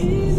easy.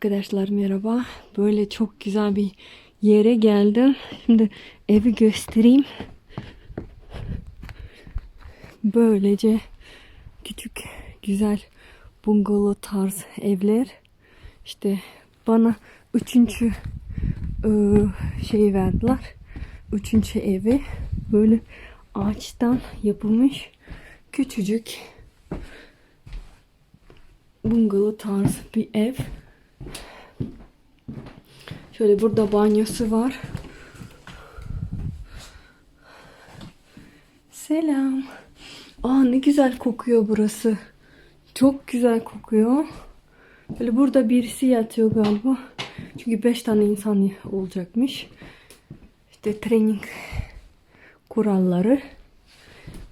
Arkadaşlar merhaba. Böyle çok güzel bir yere geldim. Şimdi evi göstereyim. Böylece küçük güzel bungalov tarz evler. İşte bana üçüncü e, şey verdiler. Üçüncü evi böyle ağaçtan yapılmış küçücük bungalov tarz bir ev. Şöyle burada banyosu var. Selam. Aa ne güzel kokuyor burası. Çok güzel kokuyor. Böyle burada birisi yatıyor galiba. Çünkü 5 tane insan olacakmış. İşte training kuralları.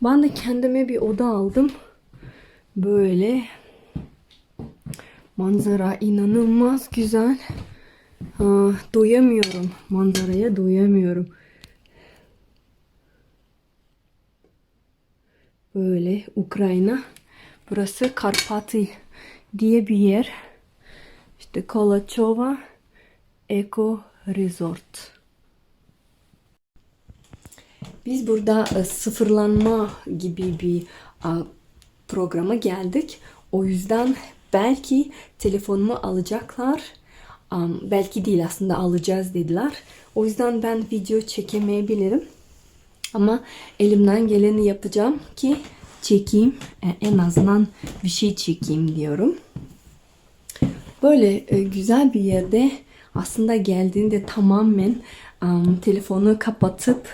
Ben de kendime bir oda aldım. Böyle Manzara inanılmaz güzel. Ha, doyamıyorum. Manzaraya doyamıyorum. Böyle Ukrayna. Burası Karpati diye bir yer. İşte Kolachova Eco Resort. Biz burada e, sıfırlanma gibi bir programa geldik. O yüzden belki telefonumu alacaklar. Am, belki değil aslında alacağız dediler. O yüzden ben video çekemeyebilirim. Ama elimden geleni yapacağım ki çekeyim. E, En azından bir şey çekeyim diyorum. Böyle e, güzel bir yerde aslında geldiğinde tamamen am, telefonu kapatıp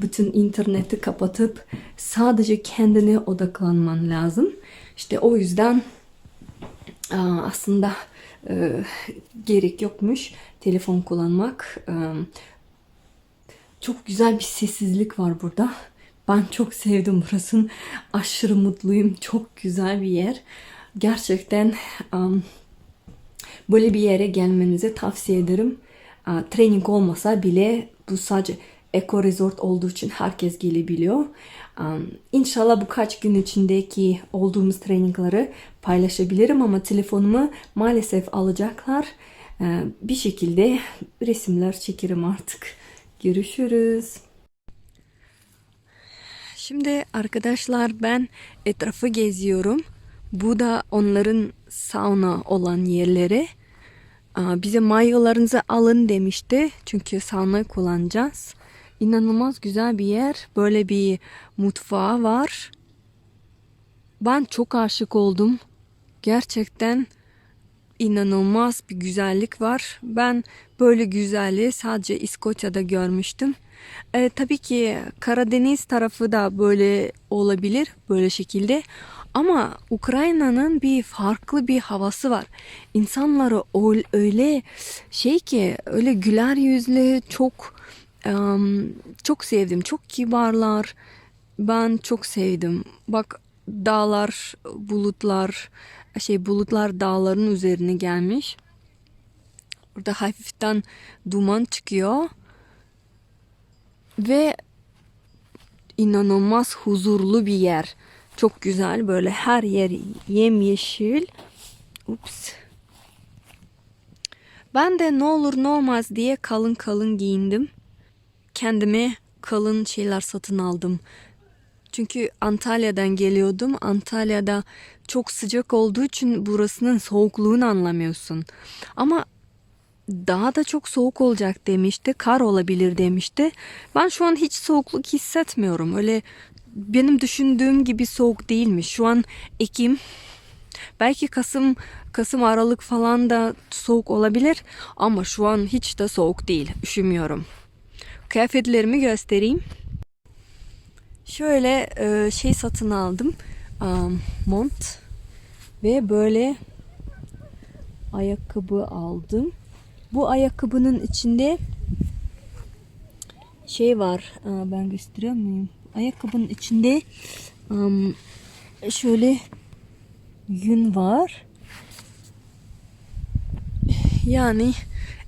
bütün interneti kapatıp sadece kendine odaklanman lazım. İşte o yüzden aslında e, gerek yokmuş telefon kullanmak. E, çok güzel bir sessizlik var burada. Ben çok sevdim burasını. Aşırı mutluyum. Çok güzel bir yer. Gerçekten am, böyle bir yere gelmenizi tavsiye ederim. Aa, Training olmasa bile bu sadece Eco Resort olduğu için herkes gelebiliyor. Um, İnşallah bu kaç gün içindeki olduğumuz trainingleri paylaşabilirim ama telefonumu maalesef alacaklar. Ee, Bir şekilde resimler çekerim artık. Görüşürüz. Şimdi arkadaşlar ben etrafı geziyorum. Bu da onların sauna olan yerleri. Bize mayolarınızı alın demişti. Çünkü sauna kullanacağız. İnanılmaz güzel bir yer. Böyle bir mutfağı var. Ben çok aşık oldum. Gerçekten inanılmaz bir güzellik var. Ben böyle güzelliği sadece İskoçya'da görmüştüm. E, tabii ki Karadeniz tarafı da böyle olabilir, böyle şekilde. Ama Ukrayna'nın bir farklı bir havası var. İnsanları öyle şey ki, öyle güler yüzlü, çok çok sevdim. Çok kibarlar. Ben çok sevdim. Bak dağlar, bulutlar, şey bulutlar dağların üzerine gelmiş. Burada hafiften duman çıkıyor. Ve inanılmaz huzurlu bir yer. Çok güzel böyle her yer yemyeşil. Ups. Ben de ne olur ne olmaz diye kalın kalın giyindim. Kendime kalın şeyler satın aldım. Çünkü Antalya'dan geliyordum. Antalya'da çok sıcak olduğu için burasının soğukluğunu anlamıyorsun. Ama daha da çok soğuk olacak demişti. Kar olabilir demişti. Ben şu an hiç soğukluk hissetmiyorum. Öyle benim düşündüğüm gibi soğuk değilmiş. Şu an Ekim. Belki Kasım, Kasım Aralık falan da soğuk olabilir. Ama şu an hiç de soğuk değil. Üşümüyorum. Kıyafetlerimi göstereyim. Şöyle e, şey satın aldım. Um, mont. Ve böyle ayakkabı aldım. Bu ayakkabının içinde şey var. Aa, Ben gösteriyor muyum? Ayakkabının içinde um, şöyle yün var. Yani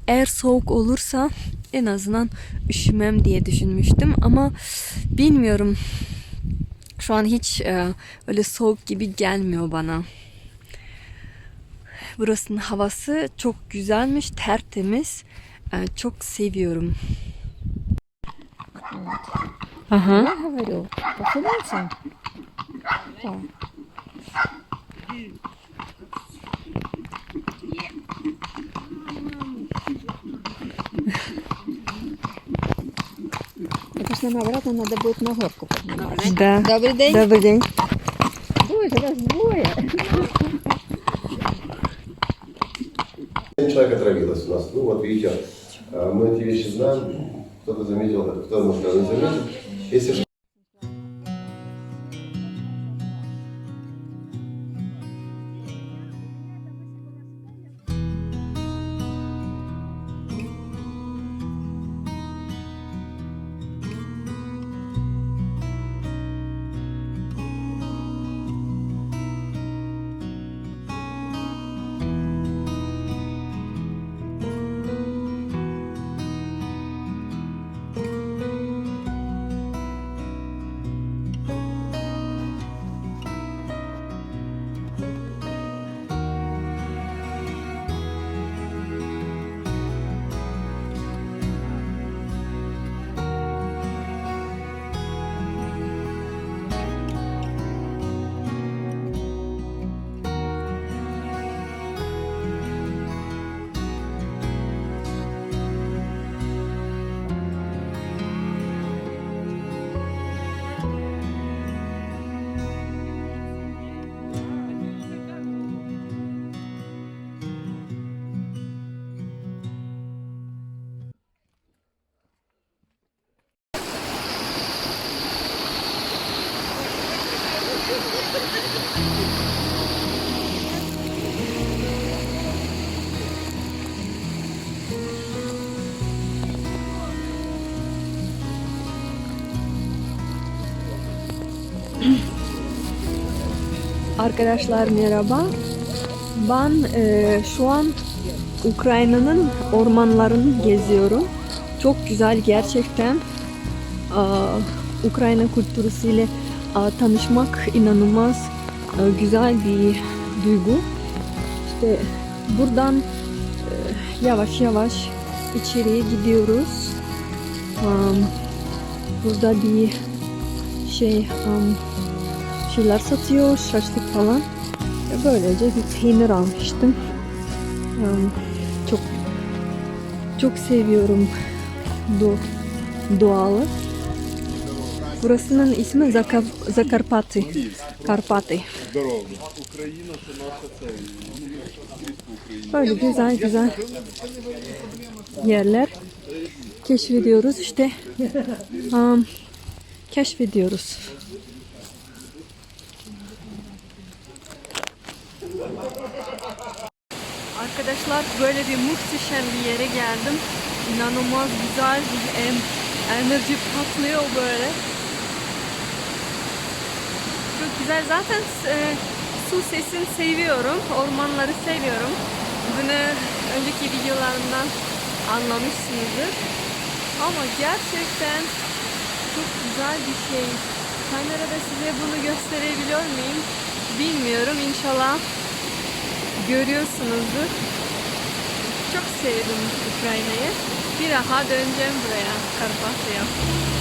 eğer soğuk olursa en azından üşümem diye düşünmüştüm ama bilmiyorum. Şu an hiç e, öyle soğuk gibi gelmiyor bana. Burasının havası çok güzelmiş, tertemiz. E, çok seviyorum. Aha. Bakabilir misin? Tamam. Ж нам обратно надо будет на горку подниматься. Да. Добрый день. Добрый день. Боже, вас двое. Человек отравилась у нас. Ну вот видите, а, мы эти вещи знаем. Кто-то заметил, кто может не заметил. Если Arkadaşlar merhaba. Ben e, şu an Ukrayna'nın ormanlarını geziyorum. Çok güzel gerçekten. Aa, Ukrayna kültürüyle aa, tanışmak inanılmaz aa, güzel bir duygu. İşte buradan e, yavaş yavaş içeriye gidiyoruz. Am, burada bir şey am, şeyler satıyor. Şaşlık falan. Ve böylece bir peynir almıştım. Yani çok çok seviyorum do, doğalı. Burasının ismi Zakar, Zakarpati. Karpati. Böyle güzel güzel yerler keşfediyoruz işte. Um, keşfediyoruz. Arkadaşlar böyle bir muhteşem bir yere geldim. İnanılmaz güzel bir em, enerji patlıyor böyle. Çok güzel. Zaten e, su sesini seviyorum. Ormanları seviyorum. Bunu önceki videolarımdan anlamışsınızdır. Ama gerçekten çok güzel bir şey. Kamerada size bunu gösterebiliyor muyum? Bilmiyorum. İnşallah görüyorsunuzdur. Çok sevdim Ukrayna'yı. Bir daha döneceğim buraya, Karpatya'ya.